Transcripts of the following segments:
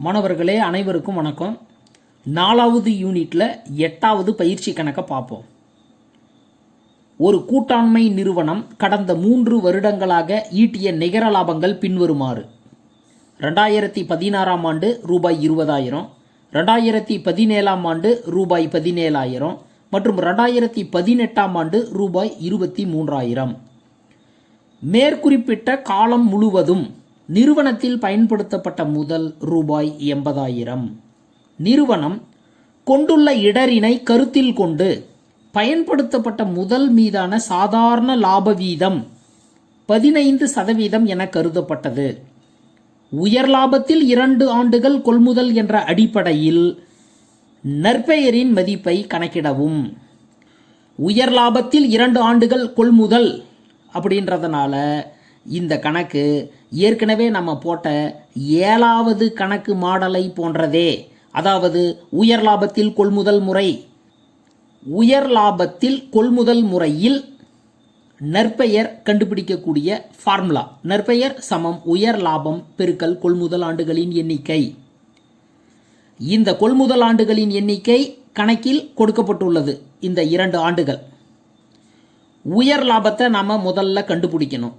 மாணவர்களே அனைவருக்கும் வணக்கம். நாலாவது யூனிட்ல எட்டாவது பயிற்சி கணக்கை பார்ப்போம். ஒரு கூட்டாண்மை நிறுவனம் கடந்த மூன்று வருடங்களாக ஈட்டிய நிகர லாபங்கள் பின்வருமாறு. ரெண்டாயிரத்தி பதினாறாம் ஆண்டு ரூபாய் இருபதாயிரம் ரெண்டாயிரத்தி பதினேழாம் ஆண்டு ரூபாய் பதினேழாயிரம் மற்றும் ரெண்டாயிரத்தி பதினெட்டாம் ஆண்டு ரூபாய் இருபத்தி மூன்றாயிரம். மேற்குறிப்பிட்ட காலம் முழுவதும் நிறுவனத்தில் பயன்படுத்தப்பட்ட முதல் ரூபாய் எண்பதாயிரம். நிறுவனம் கொண்டுள்ள இடரினை கருத்தில் கொண்டு பயன்படுத்தப்பட்ட முதல் மீதான சாதாரண லாப வீதம் பதினைந்து சதவீதம் என கருதப்பட்டது. உயர் லாபத்தில் இரண்டு ஆண்டுகள் கொள்முதல் என்ற அடிப்படையில் நற்பெயரின் மதிப்பை கணக்கிடவும். உயர் லாபத்தில் இரண்டு ஆண்டுகள் கொள்முதல் அப்படின்றதுனால இந்த கணக்கு ஏற்கனவே நம்ம போட்ட ஏழாவது கணக்கு மாடலை போன்றதே. அதாவது உயர் லாபத்தில் கொள்முதல் முறை. உயர் லாபத்தில் கொள்முதல் முறையில் நற்பெயர் கண்டுபிடிக்கக்கூடிய ஃபார்முலா நற்பெயர் சமம் உயர் லாபம் பெருக்கல் கொள்முதல் ஆண்டுகளின் எண்ணிக்கை. இந்த கொள்முதல் ஆண்டுகளின் எண்ணிக்கை கணக்கில் கொடுக்கப்பட்டுள்ளது. இந்த இரண்டு ஆண்டுகள். உயர் லாபத்தை நாம் முதல்ல கண்டுபிடிக்கணும்.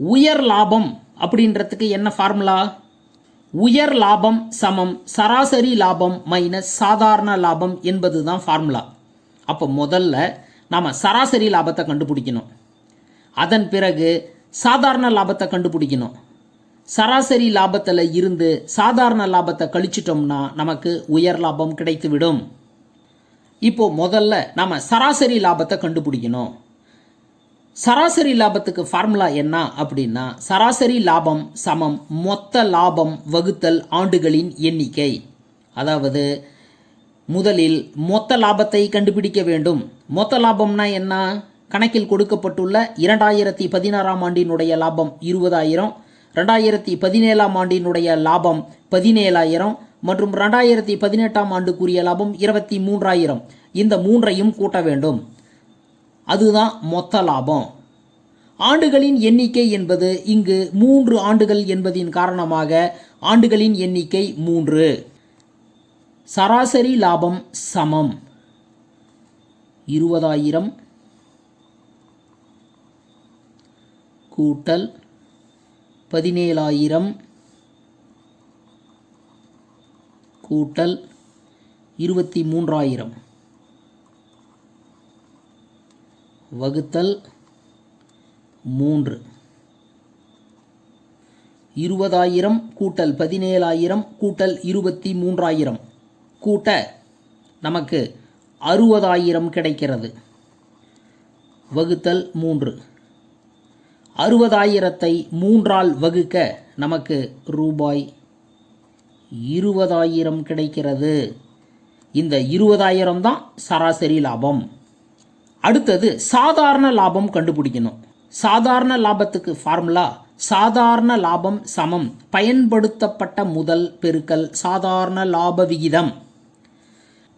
உயர் லாபம் அப்படின்றதுக்கு என்ன ஃபார்முலா உயர் லாபம் சமம் சராசரி லாபம் மைனஸ் சாதாரண லாபம் என்பது தான் ஃபார்முலா அப்போ முதல்ல நாம் சராசரி லாபத்தை கண்டுபிடிக்கணும். அதன் பிறகு சாதாரண லாபத்தை கண்டுபிடிக்கணும். சராசரி லாபத்தில் இருந்து சாதாரண லாபத்தை கழிச்சிட்டோம்னா நமக்கு உயர் லாபம் கிடைத்துவிடும். இப்போ முதல்ல நாம் சராசரி லாபத்தை கண்டுபிடிக்கணும். சராசரி லாபத்துக்கு ஃபார்முலா என்ன அப்படின்னா சராசரி லாபம் சமம் மொத்த லாபம் வகுத்தல் ஆண்டுகளின் எண்ணிக்கை. அதாவது முதலில் மொத்த லாபத்தை கண்டுபிடிக்க வேண்டும். மொத்த லாபம்னா என்ன? கணக்கில் கொடுக்கப்பட்டுள்ள இரண்டாயிரத்தி பதினாறாம் ஆண்டினுடைய லாபம் இருபதாயிரம் ரெண்டாயிரத்தி பதினேழாம் ஆண்டினுடைய லாபம் பதினேழாயிரம் மற்றும் ரெண்டாயிரத்தி பதினெட்டாம் ஆண்டுக்குரிய லாபம் இருபத்தி மூன்றாயிரம். இந்த மூன்றையும் கூட்ட வேண்டும். அதுதான் மொத்த லாபம். ஆண்டுகளின் எண்ணிக்கை என்பது இங்கு மூன்று ஆண்டுகள் என்பதின் காரணமாக ஆண்டுகளின் எண்ணிக்கை மூன்று. சராசரி லாபம் சமம். இருபதாயிரம். கூட்டல் பதினேழாயிரம். கூட்டல் இருபத்தி மூன்றாயிரம். வகுத்தல் மூன்று. இருபதாயிரம் கூட்டல் பதினேழாயிரம் கூட்டல் இருபத்தி மூன்றாயிரம் கூட்ட நமக்கு அறுபதாயிரம் கிடைக்கிறது. வகுத்தல் மூன்று. அறுபதாயிரத்தை மூன்றால் வகுக்க நமக்கு ரூபாய் இருபதாயிரம் கிடைக்கிறது. இந்த இருபதாயிரம் தான் சராசரி லாபம். அடுத்தது சாதாரண லாபம் கண்டுபிடிக்கணும். சாதாரண லாபத்துக்கு ஃபார்முலா சாதாரண லாபம் சமம் பயன்படுத்தப்பட்ட முதல் பெருக்கல் சாதாரண லாப விகிதம்.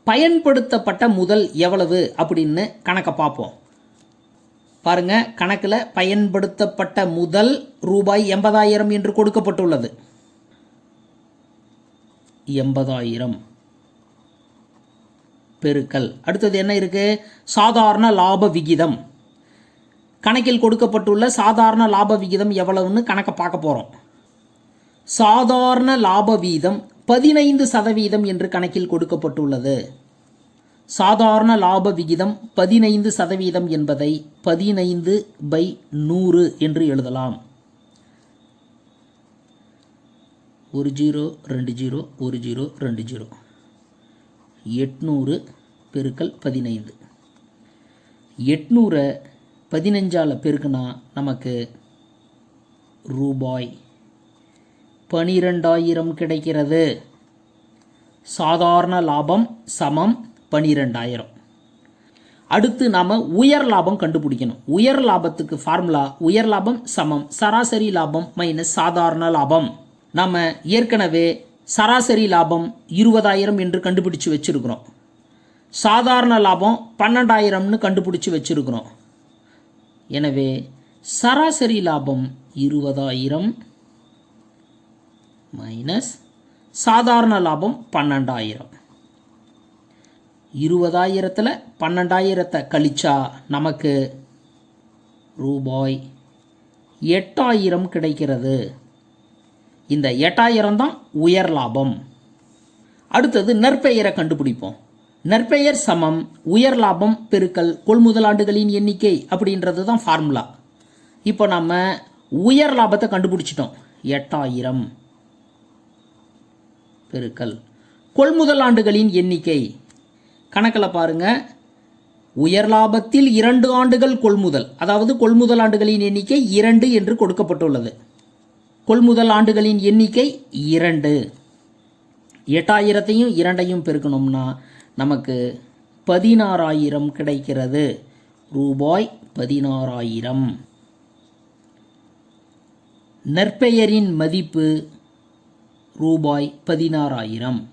பயன்படுத்தப்பட்ட முதல் எவ்வளவு அப்படின்னு கணக்கை பார்ப்போம். பாருங்க கணக்கில் பயன்படுத்தப்பட்ட முதல் ரூபாய் எண்பதாயிரம் என்று கொடுக்கப்பட்டுள்ளது. எண்பதாயிரம். பெருக்கல். அடுத்தது என்ன இருக்குது சாதாரண லாப விகிதம். கணக்கில் கொடுக்கப்பட்டுள்ள சாதாரண லாப விகிதம் எவ்வளவுன்னு கணக்கை பார்க்க போகிறோம் சாதாரண லாப வீதம் பதினைந்து சதவீதம் என்று கணக்கில் கொடுக்கப்பட்டுள்ளது. சாதாரண லாப விகிதம் பதினைந்து சதவீதம் என்பதை பதினைந்து பை நூறு என்று எழுதலாம். ஒரு ஜீரோ ரெண்டு ஜீரோ ஒரு ஜீரோ ரெண்டு ஜீரோ. எட்நூறு பெருக்கல் பதினைந்து. எட்நூறை பதினஞ்சால் பெருக்குனா நமக்கு ரூபாய் பனிரெண்டாயிரம் கிடைக்கிறது. சாதாரண லாபம் சமம் பனிரெண்டாயிரம். அடுத்து நாம் உயர் லாபம் கண்டுபிடிக்கணும். உயர் லாபத்துக்கு ஃபார்முலா உயர் லாபம் சமம் சராசரி லாபம் மைனஸ் சாதாரண லாபம். நாம் ஏற்கனவே சராசரி லாபம் இருபதாயிரம் என்று கண்டுபிடிச்சு வச்சுருக்கிறோம். சாதாரண லாபம் பன்னெண்டாயிரம்னு கண்டுபிடிச்சி வச்சிருக்கிறோம். எனவே சராசரி லாபம் இருபதாயிரம் மைனஸ் சாதாரண லாபம் பன்னெண்டாயிரம். இருபதாயிரத்தில் பன்னெண்டாயிரத்தை கழிச்சா நமக்கு ரூபாய் எட்டாயிரம் கிடைக்கிறது. இந்த எட்டாயிரம் தான் உயர் லாபம். அடுத்தது நற்பெயரை கண்டுபிடிப்போம். நற்பெயர் சமம் உயர் லாபம் பெருக்கல் கொள்முதலாண்டுகளின் எண்ணிக்கை அப்படின்றது தான் ஃபார்முலா இப்போ நம்ம உயர் லாபத்தை கண்டுபிடிச்சிட்டோம். எட்டாயிரம். பெருக்கல். கொள்முதல் ஆண்டுகளின் எண்ணிக்கை. கணக்கில் பாருங்கள் உயர் லாபத்தில் இரண்டு ஆண்டுகள் கொள்முதல் அதாவது கொள்முதல் ஆண்டுகளின் எண்ணிக்கை இரண்டு என்று கொடுக்கப்பட்டுள்ளது. கொள்முதல் ஆண்டுகளின் எண்ணிக்கை இரண்டு. எட்டாயிரத்தையும் இரண்டையும் பெருக்கணும்னா நமக்கு பதினாறாயிரம் கிடைக்கிறது. ரூபாய் பதினாறாயிரம். நற்பெயரின் மதிப்பு ரூபாய் பதினாறாயிரம்.